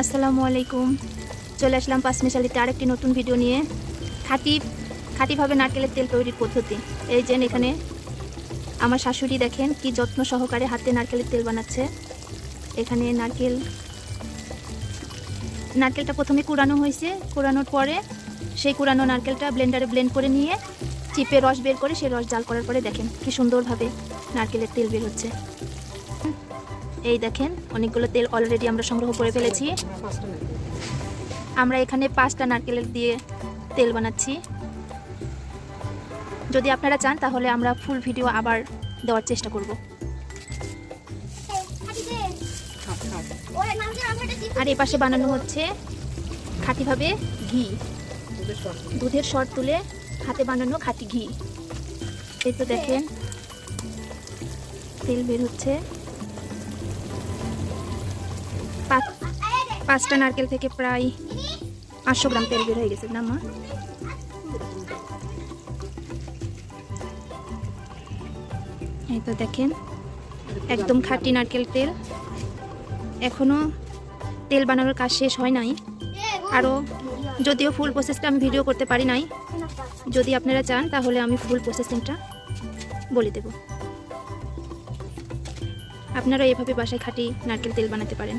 আসসালামু আলাইকুম। চলে আসলাম পাঁচমিশালিতে আরেকটি নতুন ভিডিও নিয়ে। খাঁটি, খাঁটিভাবে নারকেলের তেল তৈরির পদ্ধতি। এই যে এখানে আমার শাশুড়ি দেখেন কি যত্ন সহকারে হাতে নারকেলের তেল বানাচ্ছে। এখানে নারকেল, নারকেলটা প্রথমে কুড়ানো হয়েছে। কুড়ানোর পরে সেই কুড়ানো নারকেলটা ব্লেন্ডারে ব্লেন্ড করে নিয়ে চিপে রস বের করে সেই রস জাল করার পরে দেখেন কি সুন্দরভাবে নারকেলের তেল বের হচ্ছে। এই দেখেন, অনেকগুলো তেল অলরেডি আমরা সংগ্রহ করে ফেলেছি। আমরা এখানে পাঁচটা নারকেলের দিয়ে তেল বানাচ্ছি। যদি আপনারা চান, তাহলে আমরা ফুল ভিডিও আবার দেওয়ার চেষ্টা করব। আর এই পাশে বানানো হচ্ছে খাঁটিভাবে ঘি। দুধের শর তুলে হাতে বানানো খাঁটি ঘি। এই তো দেখেন, তেল বের হচ্ছে। পাঁচটা নারকেল থেকে প্রায় পাঁচশো গ্রাম তেল বের হয়ে গেছে। না মা? এই তো দেখেন, একদম খাঁটি নারকেল তেল। এখনও তেল বানানোর কাজ শেষ হয় নাই। আরও যদিও ফুল প্রসেসটা আমি ভিডিও করতে পারি নাই। যদি আপনারা চান, তাহলে আমি ফুল প্রসেসিংটা বলে দেব। আপনারা এভাবে বাসায় খাটি নারকেল তেল বানাতে পারেন।